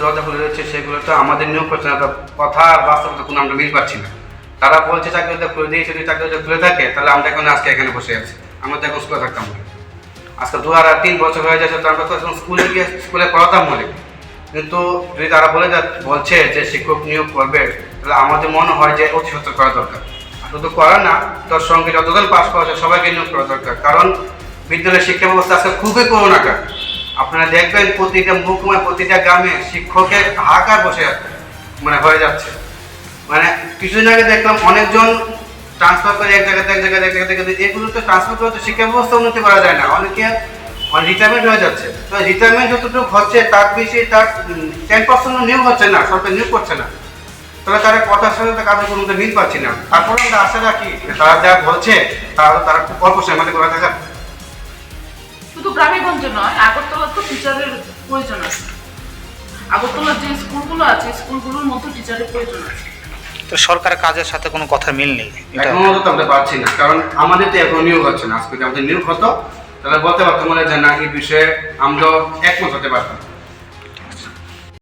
দরজা খুলে রয়েছে, সেগুলো তো আমাদের নিয়োগ করছে না কথা আর বাস্তবতা কোনো আমরা মিল পাচ্ছি না। তারা বলছে চাকরিটা খুলে দিয়ে যদি চাকরি চাকরিটা খুলে থাকে, তাহলে আমরা এখন আজকে এখানে বসে আছি। আমরা তো এখন স্কুলে থাকতাম বলে আজকে দু আর তিন বছর হয়ে যাচ্ছে তো আমরা তো এখন স্কুলে গিয়ে স্কুলে পড়াতাম বলে। কিন্তু যদি তারা বলে বলছে যে শিক্ষক নিয়োগ করবে, তাহলে আমাদের মনে হয় যে অতি সত্তর করা দরকার। শুধু করা না, তার সঙ্গে যতজন পাস করেছে, সবাইকে নিয়োগ করা দরকার। কারণ বিদ্যালয়ের শিক্ষা ব্যবস্থা আজকে খুবই করোনাকার আপনারা দেখবেন প্রতিটা মহকুমায়, প্রতিটা গ্রামে শিক্ষকের হাহাকার বসে মানে হয়ে যাচ্ছে। মানে কিছুদিন আগে দেখলাম অনেকজন ট্রান্সফার করে এক জায়গা থেকে এক জায়গায় এক জায়গা থেকে এগুলো তো ট্রান্সফার করে তো শিক্ষা ব্যবস্থা উন্নতি করা যায় না। অনেকে রিটায়ারমেন্ট হয়ে যাচ্ছে। তো রিটায়ারমেন্ট যতটুকু হচ্ছে, তার বেশি তার টেন পার্সেন্ট নিয়োগ হচ্ছে না, সরকার নিয়োগ করছে না। তাহলে তারা কথার সাথে তো কাজের কোনো মিল পাচ্ছি না। তারপরে আমরা আশা রাখি তারা যা বলছে, তারা তারা খুব অল্প সময়ের মধ্যে করে থাকা শুধু গ্রামে গঞ্জে নয় আগরতলা তো টিচারের প্রয়োজন আছে। আগরতলার যে স্কুলগুলো আছে স্কুলগুলোর মধ্যে টিচারের প্রয়োজন আছে। তো সরকার কাজের সাথে কোনো কথা মিল নেই? এখন তো আমরা পাচ্ছি না কারণ আমাদের তো এখন নিয়োগ হচ্ছে না। আজকে যদি আমাদের নিয়োগ হতো তাহলে বলতে পারতাম বলে যে না এই বিষয়ে আমরা একমত হতে পারতাম